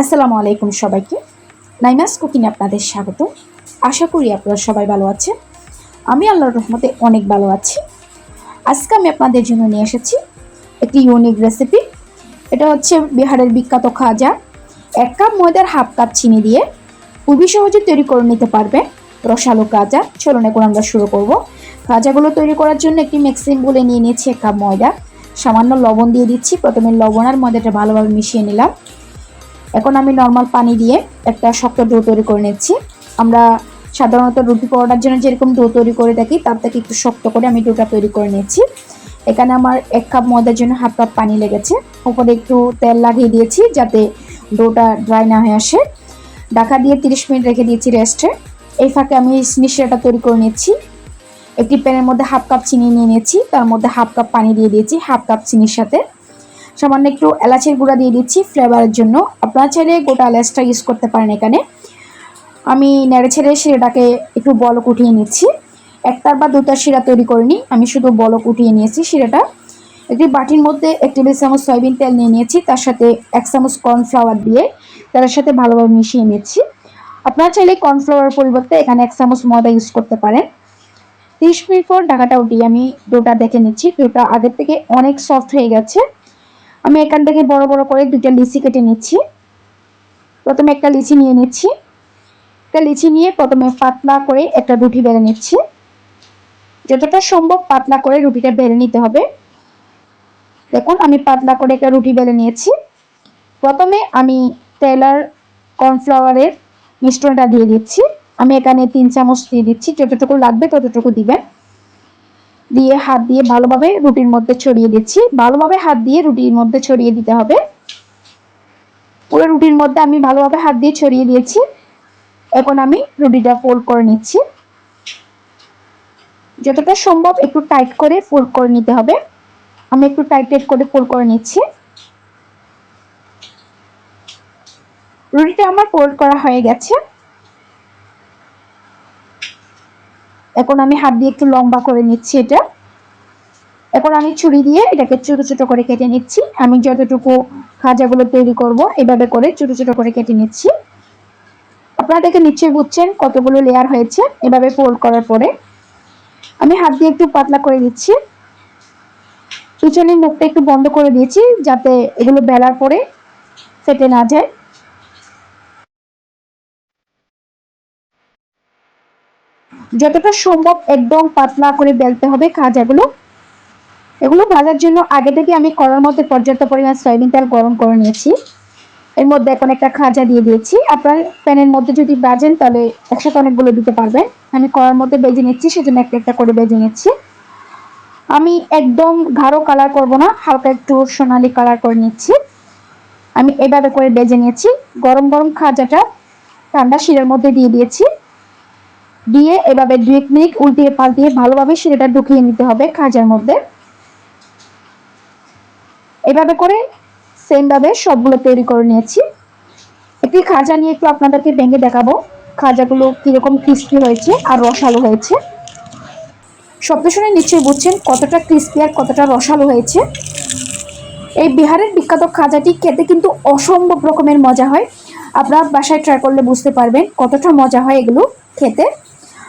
আসসালামু আলাইকুম সবাইকে। নাইমাস কুকিংয়ে আপনাদের স্বাগত। আশা করি আপনারা সবাই ভালো আছেন। আমি আল্লাহর রহমতে অনেক ভালো আছি। আজকে আমি আপনাদের জন্য নিয়ে এসেছি একটি ইউনিক রেসিপি এটা হচ্ছে বিহারের বিখ্যাত খাজা। এক কাপ ময়দার হাফ কাপ চিনি দিয়ে খুবই সহজে তৈরি করে নিতে পারবে রসালো কাজা চলুন এখন আমরা শুরু করব। খাজাগুলো তৈরি করার জন্য একটি মিক্সিং বলে নিয়ে নিয়েছি এক কাপ ময়দা। সামান্য লবণ দিয়ে দিচ্ছি। প্রথমে লবণ আর ময়দাটা ভালোভাবে মিশিয়ে নিলাম। এখন আমি নর্মাল পানি দিয়ে একটা শক্ত ডো তৈরি করে নিচ্ছি। আমরা সাধারণত রুটি পরোটার জন্য যেরকম ডো তৈরি করে থাকি, তার থেকে একটু শক্ত করে আমি ডোটা তৈরি করে নিয়েছি এখানে আমার এক কাপ ময়দার জন্য হাফ কাপ পানি লেগেছে। উপরে একটু তেল লাগিয়ে দিয়েছি যাতে ডোটা ড্রাই না হয়ে আসে। ঢাকা দিয়ে তিরিশ মিনিট রেখে দিয়েছি রেস্টে। এই ফাঁকে আমি মিশ্রিটা তৈরি করে নিচ্ছি। একটি প্যানের মধ্যে হাফ কাপ চিনি নিয়ে নিয়েছি, তার মধ্যে হাফ কাপ পানি দিয়ে দিয়েছি, হাফ কাপ চিনির সাথে। সামান্য একটু এলাচের গুঁড়া দিয়ে দিচ্ছি ফ্লেভারের জন্য। আপনারা চাইলে গোটা এলাচটা ইউজ করতে পারেন এখানে। আমি নেড়ে ছেড়ে শিরাটাকে একটু বলক উঠিয়ে নিচ্ছি। একটার বা দুটার শিরা তৈরি করিনি আমি শুধু বলক উঠিয়ে নিয়েছি শিরাটা। একটি বাটির মধ্যে এক টেবিল চামচ সয়াবিন তেল নিয়ে নিয়েছি। তার সাথে এক চামচ কর্নফ্লাওয়ার দিয়ে তার সাথে ভালোভাবে মিশিয়ে নিচ্ছি। আপনারা চাইলে কর্নফ্লাওয়ার পরিবর্তে এখানে এক চামচ ময়দা ইউজ করতে পারেন। তিরিশ মিনিট পর ঢাকাটা উঠিয়ে আমি ডোটা দেখে নিচ্ছি। ডোটা আগের থেকে অনেক সফট হয়ে গেছে। আমি এখান থেকে বড় বড় করে দুটো লিচি কেটে নিচ্ছি। প্রথমে একটা লিচি নিয়ে নিচ্ছি। একটা লিচি নিয়ে প্রথমে পাতলা করে একটা রুটি বেলে নিচ্ছি। যতটা সম্ভব পাতলা করে রুটিটা বেলে নিতে হবে। দেখুন, আমি পাতলা করে একটা রুটি বেলে নিয়েছি। প্রথমে আমি তেলার কর্নফ্লাওয়ারের মিশ্রণটা দিয়ে দিচ্ছি। আমি এখানে তিন চামচ দিয়ে দিচ্ছি। যতটুকু লাগবে ততটুকু দিবেন। দিয়ে হাত দিয়ে ভালোভাবে রুটির মধ্যে ছড়িয়ে দিচ্ছি। ভালোভাবে হাত দিয়ে রুটির মধ্যে ছড়িয়ে দিতে হবে। পুরো রুটির মধ্যে আমি ভালোভাবে হাত দিয়ে ছড়িয়ে দিয়েছি। এখন আমি রুটিটা ফোল্ড করে নিচ্ছি। যতটা সম্ভব একটু টাইট করে ফোল্ড করে নিতে হবে। আমি একটু টাইট টাইট করে ফোল্ড করে নিচ্ছি। রুটিটা আমার ফোল্ড করা হয়ে গেছে। এখন আমি হাত দিয়ে একটু লম্বা করে নিচ্ছি এটা। এখন আমি ছুরি দিয়ে এটাকে ছোট ছোট করে কেটে নিচ্ছি। আমি যতটুকু খাজাগুলো তৈরি করব এভাবে করে ছোট ছোট করে কেটে নিচ্ছি। আপনারা দেখে নিশ্চয়ই বুঝছেন কতগুলো লেয়ার হয়েছে এভাবে ফোল্ড করার পরে। আমি হাত দিয়ে একটু পাতলা করে দিচ্ছি পিছনের মুখটা একটু বন্ধ করে দিয়েছি যাতে এগুলো বেলার পরে ফেটে না যায়। যতটা সম্ভব একদম পাতলা করে বেলতে হবে খাজাগুলো এগুলো ভাজার জন্য আগে থেকে আমি কড়ার মধ্যে পর্যাপ্ত পরিমাণ সয়াবিন তেল গরম করে নিয়েছি। এর মধ্যে এখন একটা খাজা দিয়ে দিয়েছি। আপনার প্যানের মধ্যে যদি বাজেন তাহলে একসাথে অনেকগুলো দিতে পারবেন। আমি কড়ার মধ্যে বেজে নিচ্ছি, সেজন্য একটা একটা করে বেজে নিচ্ছি। আমি একদম গাঢ় কালার করব না, হালকা একটু সোনালি কালার করে নিচ্ছি। আমি এভাবে করে বেজে নিয়েছি। গরম গরম খাজাটা ঠান্ডা শিরের মধ্যে দিয়ে দিয়েছি। দিয়ে এভাবে দু এক মিনিট উল্টিয়ে পাল্টিয়ে ভালোভাবে শিরেটা ঢুকিয়ে নিতে হবে খাজার মধ্যে। এভাবে করে সেমভাবে সবগুলো তৈরি করে নিয়েছি। একটি খাজা নিয়ে একটু আপনাদেরকে ভেঙে দেখাবো। খাজাগুলো কীরকম ক্রিস্পি হয়েছে আর রসালো হয়েছে। শব্দ শুনে নিশ্চয়ই বুঝছেন কতটা ক্রিস্পি আর কতটা রসালো হয়েছে। এই বিহারের বিখ্যাত খাজাটি খেতে কিন্তু অসম্ভব রকমের মজা হয়। আপনারা বাসায় ট্রাই করলে বুঝতে পারবেন কতটা মজা হয় এগুলো খেতে।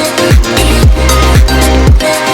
Thank